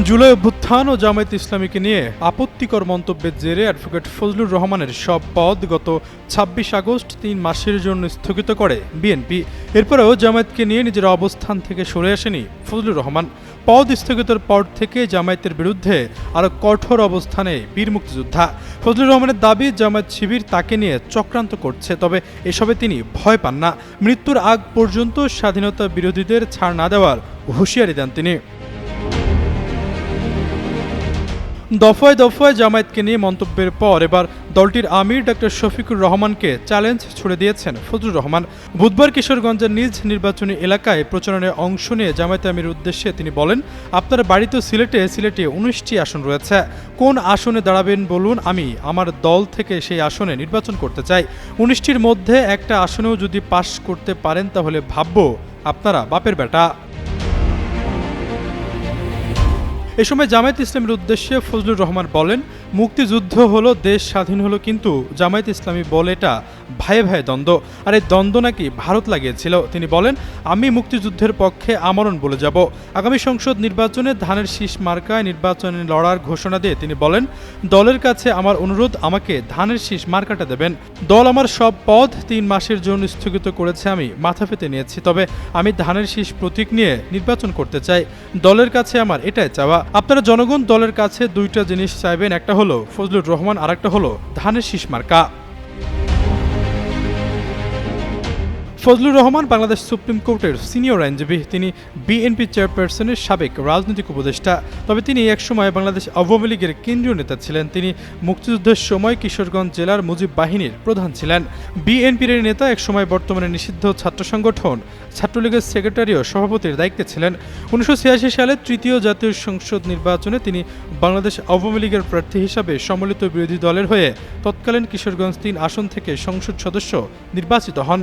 জুলাই অভ্যুত্থান ও জামায়াত ইসলামীকে নিয়ে আপত্তিকর মন্তব্যের জেরে অ্যাডভোকেট ফজলুর রহমানের সব পদ গত ছাব্বিশ আগস্ট তিন মাসের জন্য স্থগিত করে বিএনপি। এরপরেও জামায়াতকে নিয়ে নিজের অবস্থান থেকে সরে আসেনি ফজলুর রহমান। পদ স্থগিতের পর থেকে জামায়াতের বিরুদ্ধে আরও কঠোর অবস্থানে বীর মুক্তিযোদ্ধা। ফজলুর রহমানের দাবি, জামায়াত শিবির তাকে নিয়ে চক্রান্ত করছে, তবে এসবে তিনি ভয় পান না। মৃত্যুর আগ পর্যন্ত স্বাধীনতা বিরোধীদের ছাড় না দেওয়ার হুঁশিয়ারি দেন তিনি। দফায় দফায় জামায়াতকে নিয়ে মন্তব্যের পর এবার দলটির আমির ডক্টর শফিকুর রহমানকে চ্যালেঞ্জ ছুড়ে দিয়েছেন ফজলুর রহমান। বুধবার কিশোরগঞ্জের নিজ নির্বাচনী এলাকায় প্রচারণে অংশ নিয়ে জামায়াত আমির উদ্দেশ্যে তিনি বলেন, আপনার বাড়িতে সিলেটে সিলেটে উনিশটি আসন রয়েছে। কোন আসনে দাঁড়াবেন বলুন? আমি আমার দল থেকে সেই আসনে নির্বাচন করতে চাই। উনিশটির মধ্যে একটা আসনেও যদি পাশ করতে পারেন তাহলে ভাববো আপনারা বাপের বেটা। এ সময় জামায়াত ইসলামের উদ্দেশ্যে ফজলুর রহমান বলেন মুক্তিযুদ্ধ হলো, দেশ স্বাধীন হলো, কিন্তু জামায়াত ইসলামী বলে এটা ভাইয়ে ভাইয়ে দ্বন্দ্ব। আর এই দ্বন্দ্ব নাকি ভারত লাগিয়েছিল। তিনি বলেন, আমি মুক্তিযুদ্ধের পক্ষে আমরণ বলে যাব। আগামী সংসদ নির্বাচনে ধানের শীষ মার্কায় নির্বাচনে লড়ার ঘোষণা দিয়ে তিনি বলেন, দলের কাছে আমার অনুরোধ, আমাকে ধানের শীষ মার্কাটা দেবেন। দল আমার সব পদ তিন মাসের জন্য স্থগিত করেছে আমি, মাথা পেতে নিয়েছি। তবে আমি ধানের শীষ প্রতীক নিয়ে নির্বাচন করতে চাই। দলের কাছে আমার এটাই চাওয়া। আপনারা জনগণ দলের কাছে দুইটা জিনিস চাইবেন, একটা হলো? ফজলুর রহমান আর একটা হলো? ধানের শীষ মার্কা। ফজলুর রহমান বাংলাদেশ সুপ্রিম কোর্টের সিনিয়র আইনজীবী, তিনি বিএনপি চেয়ারপারসনের সাবেক রাজনৈতিক উপদেষ্টা। তবে তিনি একসময় বাংলাদেশ আওয়ামী লীগের কেন্দ্রীয় নেতা ছিলেন। তিনি মুক্তিযুদ্ধের সময় কিশোরগঞ্জ জেলার মুজিব বাহিনীর প্রধান ছিলেন। বিএনপির নেতা একসময় বর্তমানে নিষিদ্ধ ছাত্র সংগঠন, ছাত্রলীগের সেক্রেটারি ও সভাপতির দায়িত্বে ছিলেন। উনিশশো ছিয়াশি সালে তৃতীয় জাতীয় সংসদ নির্বাচনে তিনি বাংলাদেশ আওয়ামী লীগের প্রার্থী হিসাবে সম্মিলিত বিরোধী দলের হয়ে তৎকালীন কিশোরগঞ্জ তিন আসন থেকে সংসদ সদস্য নির্বাচিত হন।